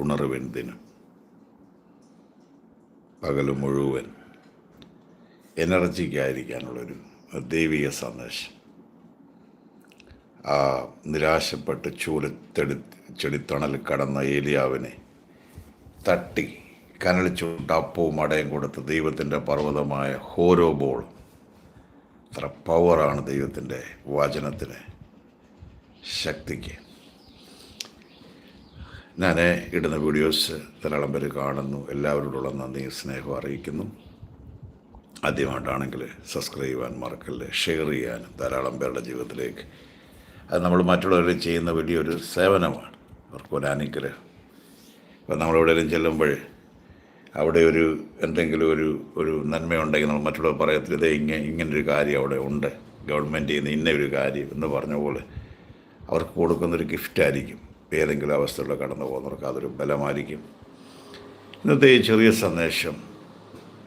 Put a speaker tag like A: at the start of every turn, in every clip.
A: ഉണർവിൻ ദിനം പകൽ മുഴുവൻ എനർജിക്കായിരിക്കാനുള്ളൊരു ദൈവിക സന്ദേശം. ആ നിരാശപ്പെട്ട് ചൂലത്തെടു ചെടിത്തണൽ കടന്ന ഏലിയാവിനെ തട്ടി കനൽ ചൂട്ട് അപ്പവും അടയും കൊടുത്ത് ദൈവത്തിന്റെ പർവതമായ ഹോരോ ബോൾ അത്ര പവറാണ് ദൈവത്തിന്റെ വചനത്തിന് ശക്തിക്ക്. ഞാൻ ഇടുന്ന വീഡിയോസ് ധാരാളം പേര് കാണുന്നു. എല്ലാവരോടുള്ള നന്ദി സ്നേഹം അറിയിക്കുന്നു. ആദ്യമായിട്ടാണെങ്കിൽ സബ്സ്ക്രൈബ് ചെയ്യാൻ മറക്കല്ലേ ഷെയർ ചെയ്യാനും ധാരാളം പേരുടെ ജീവിതത്തിലേക്ക്. അത് നമ്മൾ മറ്റുള്ളവർ ചെയ്യുന്ന വലിയൊരു സേവനമാണ്. അവർക്ക് ഒരു അനുഗ്രഹം. ഇപ്പം നമ്മളെവിടെയെങ്കിലും ചെല്ലുമ്പോൾ അവിടെ ഒരു എന്തെങ്കിലും ഒരു ഒരു നന്മയുണ്ടെങ്കിൽ നമ്മൾ മറ്റുള്ളവർ പറയത്തില്ല ഇതേ ഇങ്ങനെ ഇങ്ങനൊരു കാര്യം അവിടെ ഉണ്ട്. ഗവൺമെന്റ് ചെയ്യുന്ന ഇന്ന ഒരു കാര്യം എന്ന് പറഞ്ഞ പോലെ അവർക്ക് കൊടുക്കുന്നൊരു ഗിഫ്റ്റായിരിക്കും. ഏതെങ്കിലും അവസ്ഥയിലൂടെ കടന്നു പോകുന്നവർക്ക് അതൊരു ബലമായിരിക്കും. ഇന്നത്തെ ഈ ചെറിയ സന്ദേശം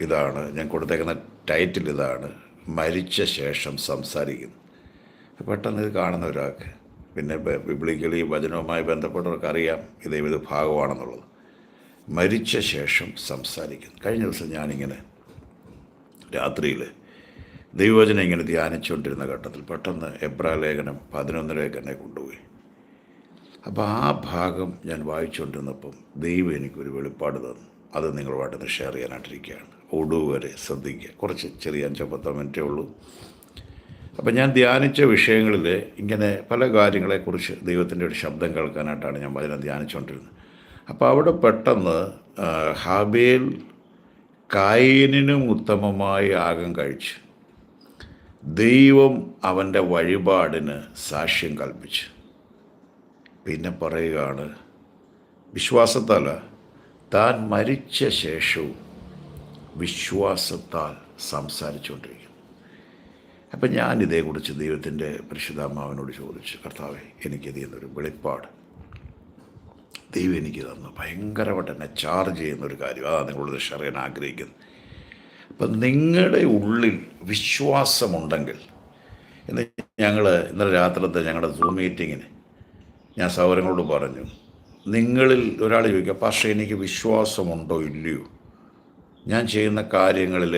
A: ഇതാണ്. ഞാൻ കൊടുത്തേക്കുന്ന ടൈറ്റിൽ ഇതാണ്. മരിച്ച ശേഷം സംസാരിക്കുന്നു. പെട്ടെന്ന് ഇത് കാണുന്ന ഒരാൾക്ക് പിന്നെ ബിബ്ലിക്കലി വചനവുമായി ബന്ധപ്പെട്ടവർക്ക് അറിയാം ഇത് ഇത് ഭാഗമാണെന്നുള്ളത്. മരിച്ച ശേഷം സംസാരിക്കുന്നു. കഴിഞ്ഞ ദിവസം ഞാനിങ്ങനെ രാത്രിയിൽ ദൈവവചനം ഇങ്ങനെ ധ്യാനിച്ചുകൊണ്ടിരുന്ന ഘട്ടത്തിൽ പെട്ടെന്ന് എബ്രാ ലേഖനം പതിനൊന്നിലേക്ക് എന്നെ കൊണ്ടുപോയി. അപ്പോൾ ആ ഭാഗം ഞാൻ വായിച്ചുകൊണ്ടിരുന്നപ്പം ദൈവം എനിക്കൊരു വെളിപ്പാട് തന്നു. അത് നിങ്ങളുമായിട്ടൊന്ന് ഷെയർ ചെയ്യാനായിട്ടിരിക്കുകയാണ്. ഒടുവരെ ശ്രദ്ധിക്കുക. കുറച്ച് ചെറിയ അഞ്ചോ പത്തോ മിനിറ്റേ ഉള്ളൂ. അപ്പം ഞാൻ ധ്യാനിച്ച വിഷയങ്ങളിൽ ഇങ്ങനെ പല കാര്യങ്ങളെക്കുറിച്ച് ദൈവത്തിന്റെ ഒരു ശബ്ദം കേൾക്കാനായിട്ടാണ് ഞാൻ വചനം ധ്യാനിച്ചുകൊണ്ടിരുന്നത്. അപ്പോൾ അവിടെ പെട്ടെന്ന് ഹാബേൽ കായനിനും ഉത്തമമായി ആകം കഴിച്ചു. ദൈവം അവന്റെ വഴിപാടിന് സാക്ഷ്യം കൽപ്പിച്ചു. പിന്നെ പറയുകയാണ് വിശ്വാസത്താൽ താൻ മരിച്ച ശേഷവും വിശ്വാസത്താൽ സംസാരിച്ചുകൊണ്ടിരിക്കും അപ്പം ഞാൻ ഇതേക്കുറിച്ച് ദൈവത്തിന്റെ പരിശുദ്ധാമാവിനോട് ചോദിച്ചു കർത്താവെ എനിക്കിത് എന്നൊരു വെളിപ്പാട്. ദൈവം എനിക്ക് തന്നു. ഭയങ്കരമായിട്ട് എന്നെ ചാർജ് ചെയ്യുന്ന ഒരു കാര്യം. അതാണ് നിങ്ങളോട് ഷെയർ ചെയ്യാൻ ആഗ്രഹിക്കുന്നത് അപ്പം നിങ്ങളുടെ ഉള്ളിൽ വിശ്വാസമുണ്ടെങ്കിൽ എന്ന് ഞങ്ങൾ ഇന്നലെ രാത്രിത്തെ ഞങ്ങളുടെ സൂം മീറ്റിങ്ങിന് ഞാൻ സഹോദരങ്ങളോട് പറഞ്ഞു നിങ്ങളിൽ ഒരാൾ ചോദിക്കുക പക്ഷേ എനിക്ക് വിശ്വാസമുണ്ടോ ഇല്ലയോ? ഞാൻ ചെയ്യുന്ന കാര്യങ്ങളിൽ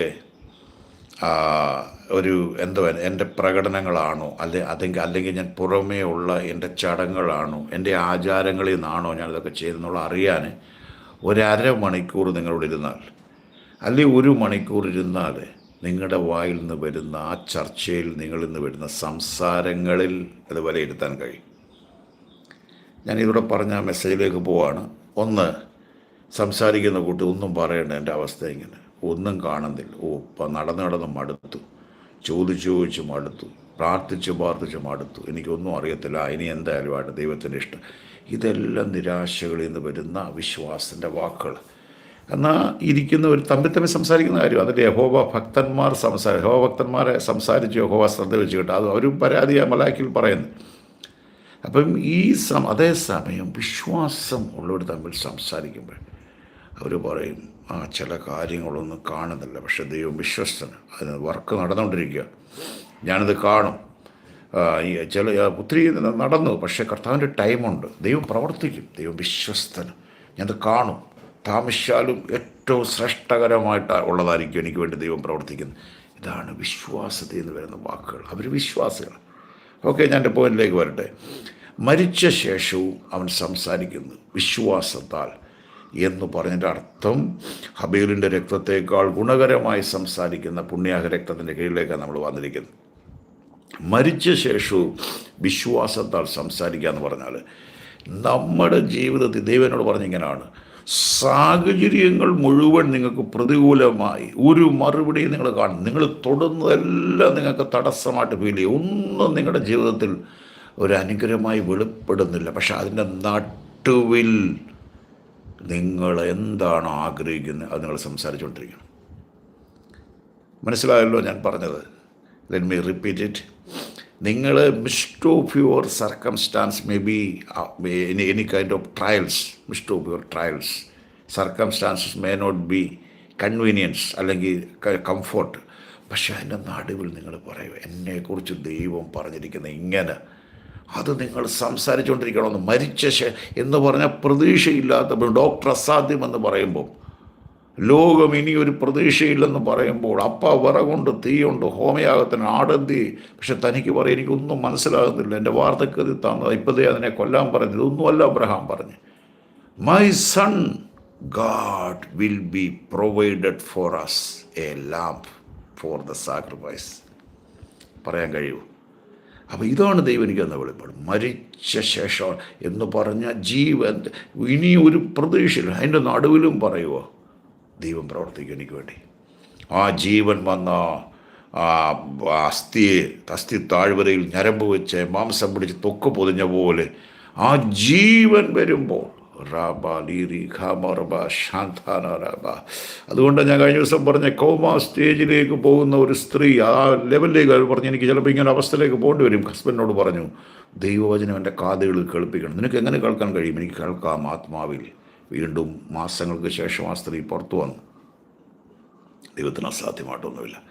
A: ഒരു എന്തോ എന്റെ പ്രകടനങ്ങളാണോ അല്ലെ അതെങ്കിൽ അല്ലെങ്കിൽ ഞാൻ പുറമേ ഉള്ള എന്റെ ചടങ്ങുകളാണോ എന്റെ ആചാരങ്ങളിൽ നിന്നാണോ ഞാനിതൊക്കെ ചെയ്തെന്നുള്ള അറിയാൻ ഒരര മണിക്കൂർ നിങ്ങളോട് ഇരുന്നാൽ അല്ലെങ്കിൽ ഒരു മണിക്കൂർ ഇരുന്നാൽ നിങ്ങളുടെ വായിൽ നിന്ന് വരുന്ന ആ ചർച്ചയിൽ നിങ്ങളിൽ നിന്ന് വരുന്ന സംസാരങ്ങളിൽ അത് വിലയിരുത്താൻ കഴിയും. ഞാൻ ഇതിവിടെ പറഞ്ഞ മെസ്സേജിലേക്ക് പോവാണ്. ഒന്ന് സംസാരിക്കുന്ന കൂട്ടി ഒന്നും പറയണ്ട എന്റെ അവസ്ഥ ഇങ്ങനെ. ഒന്നും കാണുന്നില്ല. ഓ ഇപ്പം നടന്ന് നടന്ന് മടുത്തു. ചോദിച്ചു ചോദിച്ചു മടുത്തു. പ്രാർത്ഥിച്ച് പ്രാർത്ഥിച്ച് മടുത്തു. എനിക്കൊന്നും അറിയത്തില്ല. ഇനി എന്തായാലും ആയിട്ട് ദൈവത്തിന്റെ ഇഷ്ടം. ഇതെല്ലാം നിരാശകളിൽ നിന്ന് വരുന്ന വിശ്വാസത്തിന്റെ വാക്കുകൾ. എന്നാൽ ഇരിക്കുന്ന ഒരു തമ്മിൽ തമ്മിൽ സംസാരിക്കുന്ന കാര്യം. അതിന്റെ യഹോവ ഭക്തന്മാർ സംസാര യഹോവ ഭക്തന്മാരെ സംസാരിച്ച് യഹോവ ശ്രദ്ധ വെച്ച് കേട്ടോ അത് അവരും പരാതിയാണ് മലാക്കിൽ പറയുന്നു. അപ്പം ഈ സം അതേസമയം വിശ്വാസം ഉള്ളവർ തമ്മിൽ സംസാരിക്കുമ്പോൾ അവർ പറയും ആ ചില കാര്യങ്ങളൊന്നും കാണുന്നില്ല. പക്ഷെ ദൈവം വിശ്വസ്തന് അതിന് വർക്ക് നടന്നുകൊണ്ടിരിക്കുക. ഞാനത് കാണും. ഈ ചില ഒത്തിരി നടന്നു. പക്ഷേ കർത്താവിന്റെ ടൈമുണ്ട്. ദൈവം പ്രവർത്തിക്കും. ദൈവം വിശ്വസ്തന് ഞാനത് കാണും. താമസിച്ചാലും ഏറ്റവും ശ്രേഷ്ഠകരമായിട്ട് ഉള്ളതായിരിക്കും എനിക്ക് വേണ്ടി ദൈവം പ്രവർത്തിക്കുന്നത്. ഇതാണ് വിശ്വാസത്തിൽ നിന്ന് വരുന്ന വാക്കുകൾ. അവർ വിശ്വാസികൾ ഓക്കെ ഞാൻ എന്റെ പോയിന്റിലേക്ക് വരട്ടെ. മരിച്ച ശേഷവും അവൻ സംസാരിക്കുന്നു വിശ്വാസത്താൽ എന്ന് പറഞ്ഞതിന്റെ അർത്ഥം ഹബീലിന്റെ രക്തത്തേക്കാൾ ഗുണകരമായി സംസാരിക്കുന്ന പുണ്യാഹ രക്തത്തിന്റെ കീഴിലേക്കാണ് നമ്മൾ വന്നിരിക്കുന്നത്. മരിച്ച ശേഷവും വിശ്വാസത്താൽ സംസാരിക്കുക എന്ന് പറഞ്ഞാൽ നമ്മുടെ ജീവിതത്തിൽ ദൈവനോട് പറഞ്ഞിങ്ങനെയാണ് സാഹചര്യങ്ങൾ മുഴുവൻ നിങ്ങൾക്ക് പ്രതികൂലമായി. ഒരു മറുപടി നിങ്ങൾ കാണും നിങ്ങൾ തൊടുന്നതെല്ലാം നിങ്ങൾക്ക് തടസ്സമായിട്ട് ഫീൽ ചെയ്യും. ഒന്നും നിങ്ങളുടെ ജീവിതത്തിൽ ഒരു അനുഗ്രഹമായി വെളിപ്പെടുന്നില്ല. പക്ഷെ അതിന്റെ നട്ടുവിൽ നിങ്ങൾ എന്താണ് ആഗ്രഹിക്കുന്നത് അത് നിങ്ങൾ സംസാരിച്ചുകൊണ്ടിരിക്കണം. മനസ്സിലായല്ലോ ഞാൻ പറഞ്ഞത്? ലെറ്റ് മീ റിപ്പീറ്റ് ഇറ്റ് നിങ്ങൾ mist of your circumstances may be any kind of trials mist of your trials. Circumstances may not be convenience അല്ലെങ്കിൽ കംഫോർട്ട്. പക്ഷേ അതിന്റെ നടുവിൽ നിങ്ങൾ പറയൂ എന്നെക്കുറിച്ച് ദൈവം പറഞ്ഞിരിക്കുന്ന ഇങ്ങനെ അത് നിങ്ങൾ സംസാരിച്ചുകൊണ്ടിരിക്കണമെന്ന് മരിച്ച എന്ന് പറഞ്ഞാൽ പ്രതീക്ഷയില്ലാത്ത ഡോക്ടർ അസാധ്യമെന്ന് പറയുമ്പോൾ ലോകം ഇനി ഒരു പ്രതീക്ഷയില്ലെന്ന് പറയുമ്പോൾ അപ്പ വിറകൊണ്ട് തീയുണ്ട് ഹോമയാഗത്തിന് ആടന്തി. പക്ഷെ തനിക്ക് പറയും എനിക്കൊന്നും മനസ്സിലാകുന്നില്ല. എന്റെ വാർദ്ധക്യത്തിൽ തന്നത് ഇപ്പോഴേ അതിനെ കൊല്ലാൻ പറഞ്ഞു. ഇതൊന്നുമല്ല അബ്രഹാം പറഞ്ഞു. My son God will be provided for us a lamb for the sacrifice പറയാൻ കഴിയൂ. അപ്പോൾ ഇതാണ് ദൈവം എനിക്ക് തന്ന വെളിപ്പാട്. മരിച്ച ശേഷം എന്ന് പറഞ്ഞ ജീവൻ. ഇനി ഒരു പ്രതീക്ഷയില്ല. അതിന്റെ നടുവിലും പറയുമോ ദൈവം പ്രവർത്തിക്കും എനിക്ക് വേണ്ടി. ആ ജീവൻ വന്ന ആ അസ്ഥിയെ അസ്ഥി താഴ്വരയിൽ ഞരമ്പ് വെച്ച് മാംസം പിടിച്ച് തൊക്ക് പൊതിഞ്ഞ പോലെ ആ ജീവൻ വരുമ്പോൾ അതുകൊണ്ട് ഞാൻ കഴിഞ്ഞ ദിവസം പറഞ്ഞ കോമ സ്റ്റേജിലേക്ക് പോകുന്ന ഒരു സ്ത്രീ ആ ലെവലിലേക്ക് അവർ പറഞ്ഞു എനിക്ക് ചിലപ്പോൾ ഇങ്ങനെ അവസ്ഥയിലേക്ക് പോകേണ്ടി വരും. ഹസ്ബൻഡിനോട് പറഞ്ഞു ദൈവവചനം എന്റെ കാതുകളിൽ കേൾപ്പിക്കണം. നിനക്ക് എങ്ങനെ കേൾക്കാൻ കഴിയും? എനിക്ക് കേൾക്കാം ആത്മാവിൽ. വീണ്ടും മാസങ്ങൾക്ക് ശേഷം ആ സ്ത്രീ പുറത്തു വന്നു. ദൈവത്തിന് അസാധ്യമായിട്ടൊന്നുമില്ല.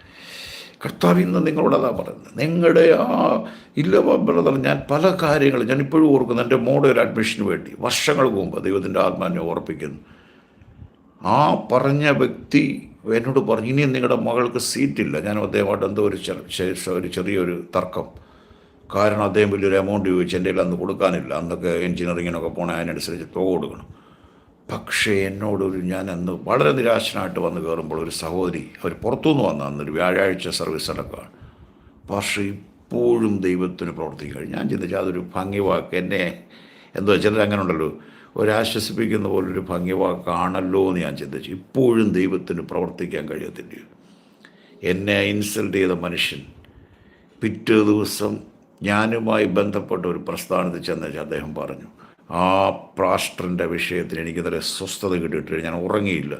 A: കർത്താവ് ഇന്ന് നിങ്ങളോടതാ പറയുന്നത്. നിങ്ങളുടെ ആ ഇല്ല ബ്രദർ ഞാൻ പല കാര്യങ്ങളും ഞാൻ ഇപ്പോഴും ഓർക്കുന്നു. എന്റെ മോടെ ഒരു അഡ്മിഷന് വേണ്ടി വർഷങ്ങൾക്ക് മുമ്പ് ദൈവത്തിന്റെ ആത്മാവിനെ ഓർപ്പിക്കുന്നു. ആ പറഞ്ഞ വ്യക്തി എന്നോട് പറഞ്ഞു ഇനിയും നിങ്ങളുടെ മകൾക്ക് സീറ്റില്ല. ഞാൻ അദ്ദേഹമായിട്ട് എന്തോ ഒരു ഒരു ചെറിയൊരു തർക്കം. കാരണം അദ്ദേഹം വലിയൊരു എമൗണ്ട് ചോദിച്ചു എന്റെ കയ്യിൽ അന്ന് കൊടുക്കാനില്ല. അന്നൊക്കെ എഞ്ചിനീയറിങ്ങിനൊക്കെ പോകണേ അതിനനുസരിച്ച് തുക കൊടുക്കണം. പക്ഷേ എന്നോടൊരു ഞാൻ അന്ന് വളരെ നിരാശനായിട്ട് വന്ന് കയറുമ്പോൾ ഒരു സഹോദരി അവർ പുറത്തുനിന്ന് വന്ന അന്നൊരു വ്യാഴാഴ്ച സർവീസ് നടക്കുകയാണ്. പക്ഷേ ഇപ്പോഴും ദൈവത്തിന് പ്രവർത്തിക്കുക ഞാൻ ചിന്തിച്ചു അതൊരു ഭംഗി വാക്ക് എന്നെ എന്തോ ചിലർ അങ്ങനെ ഉണ്ടല്ലോ ഒരാശ്വസിപ്പിക്കുന്ന പോലൊരു ഭംഗി വാക്കാണല്ലോ എന്ന് ഞാൻ ചിന്തിച്ചു. ഇപ്പോഴും ദൈവത്തിന് പ്രവർത്തിക്കാൻ കഴിയത്തില്ല. എന്നെ ഇൻസൾട്ട് ചെയ്ത മനുഷ്യൻ പിറ്റേ ദിവസം ഞാനുമായി ബന്ധപ്പെട്ട ഒരു പ്രസ്ഥാനത്തിൽ ചെന്നേച്ച് അദ്ദേഹം പറഞ്ഞു ആ പ്രാഷ്ട്രന്റെ വിഷയത്തിൽ എനിക്ക് നല്ല സ്വസ്ഥത കിട്ടിയിട്ട് ഞാൻ ഉറങ്ങിയില്ല.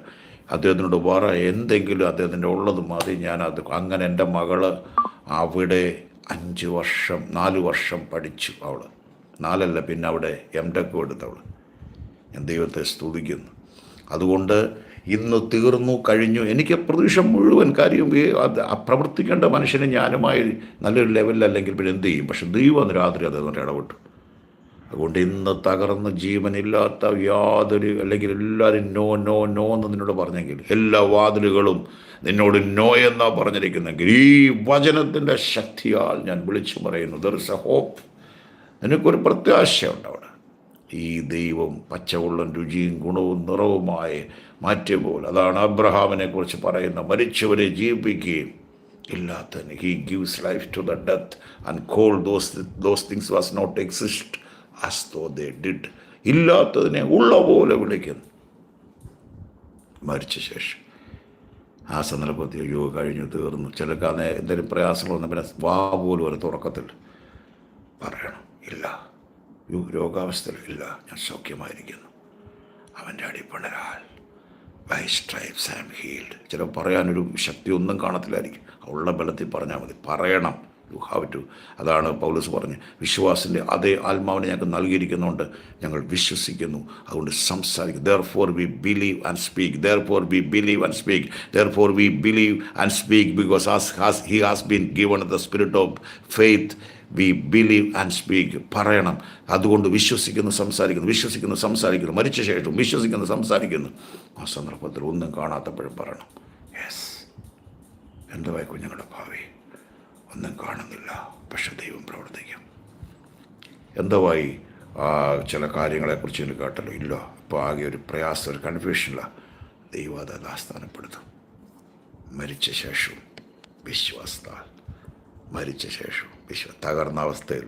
A: അദ്ദേഹത്തിനോട് വേറെ എന്തെങ്കിലും അദ്ദേഹത്തിന്റെ ഉള്ളത് മതി. ഞാൻ അത് അങ്ങനെ എന്റെ മകൾ അവിടെ അഞ്ച് വർഷം നാല് വർഷം പഠിച്ചു അവൾ നാലല്ല പിന്നെ അവിടെ എം ടെക്കും എടുത്തവൾ ഞാൻ ദൈവത്തെ സ്തുതിക്കുന്നു. അതുകൊണ്ട് ഇന്ന് തീർന്നു കഴിഞ്ഞു. എനിക്ക് പ്രതീക്ഷ മുഴുവൻ കാര്യം പ്രവർത്തിക്കേണ്ട മനുഷ്യനെ ഞാനുമായി നല്ലൊരു ലെവലിലല്ലെങ്കിൽ പിന്നെ എന്ത് ചെയ്യും? പക്ഷെ ദൈവം അന്ന് രാത്രി അദ്ദേഹം ഇടപെട്ടു. അതുകൊണ്ട് ഇന്ന് തകർന്ന് ജീവനില്ലാത്ത യാതൊരു അല്ലെങ്കിൽ എല്ലാവരും നോ നോ നോ എന്ന് നിന്നോട് പറഞ്ഞെങ്കിൽ എല്ലാ വാതിലുകളും നിന്നോട് നോ എന്നാ പറഞ്ഞിരിക്കുന്നെങ്കിൽ ഈ വചനത്തിന്റെ ശക്തിയാൽ ഞാൻ വിളിച്ചു പറയുന്നു. ദർ ഇസ് എ ഹോപ്പ് നിനക്കൊരു പ്രത്യാശയുണ്ട് അവിടെ. ഈ ദൈവം പച്ചവെള്ളം രുചിയും ഗുണവും നിറവുമായി മാറ്റിയ പോലെ അതാണ് അബ്രഹാമിനെ കുറിച്ച് പറയുന്ന മരിച്ചവരെ ജീവിപ്പിക്കുകയും ഇല്ലാത്തതിന്. He gives life to the death and call those those things was not exist as though did. ഇല്ലാത്തതിനെ ഉള്ള പോലെ വിളിക്കുന്നു. മരിച്ച ശേഷം. ആ സന്ദർഭത്തിൽ അയ്യോ കഴിഞ്ഞു തീർന്നു. ചിലക്ക് അന്ന് എന്തെങ്കിലും പ്രയാസങ്ങൾ വന്ന പിന്നെ വാ പോലും ഒരു തുറക്കത്തിൽ പറയണം ഇല്ല. രോഗാവസ്ഥയിൽ ഇല്ല. ഞാൻ സൗഖ്യമായിരിക്കുന്നു. അവന്റെ അടിപ്പണരാൽ ബൈ സ്ട്രൈപ്സ് ആം ഹീൽഡ് ചില പറയാനൊരു ശക്തി ഒന്നും കാണത്തില്ലായിരിക്കും. ഉള്ള ബലത്തിൽ പറഞ്ഞാൽ മതി. പറയണം. യു ഹാവ് ടു അതാണ് പൗലസ് പറഞ്ഞ്. വിശ്വാസിന്റെ അതേ ആത്മാവിനെ ഞങ്ങൾക്ക് നൽകിയിരിക്കുന്നുണ്ട് ഞങ്ങൾ വിശ്വസിക്കുന്നു. അതുകൊണ്ട് സംസാരിക്കും. Therefore we believe and speak therefore we believe and speak therefore we believe and speak because has has he has been given the spirit of faith we believe and speak പറയണം. അതുകൊണ്ട് വിശ്വസിക്കുന്നു സംസാരിക്കുന്നു വിശ്വസിക്കുന്നു സംസാരിക്കുന്നു. മരിച്ച ശേഷം വിശ്വസിക്കുന്നു സംസാരിക്കുന്നു. ആ സന്ദർഭത്തിൽ ഒന്നും കാണാത്തപ്പോഴും പറയണം. യെസ് എന്തുവായി കുഞ്ഞുങ്ങളുടെ ഭാവി? ഒന്നും കാണുന്നില്ല. പക്ഷെ ദൈവം പ്രവർത്തിക്കും. എന്തുവായി? ചില കാര്യങ്ങളെക്കുറിച്ച് എനിക്ക് കേട്ടല്ലോ. ഇല്ല. ഇപ്പോൾ ആകെ ഒരു പ്രയാസം ഒരു കൺഫ്യൂഷനില്ല ദൈവം അത് ആസ്ഥാനപ്പെടുത്തും. മരിച്ച ശേഷവും വിശ്വാസത്താൽ മരിച്ച ശേഷവും വിശ്വ തകർന്ന അവസ്ഥയിൽ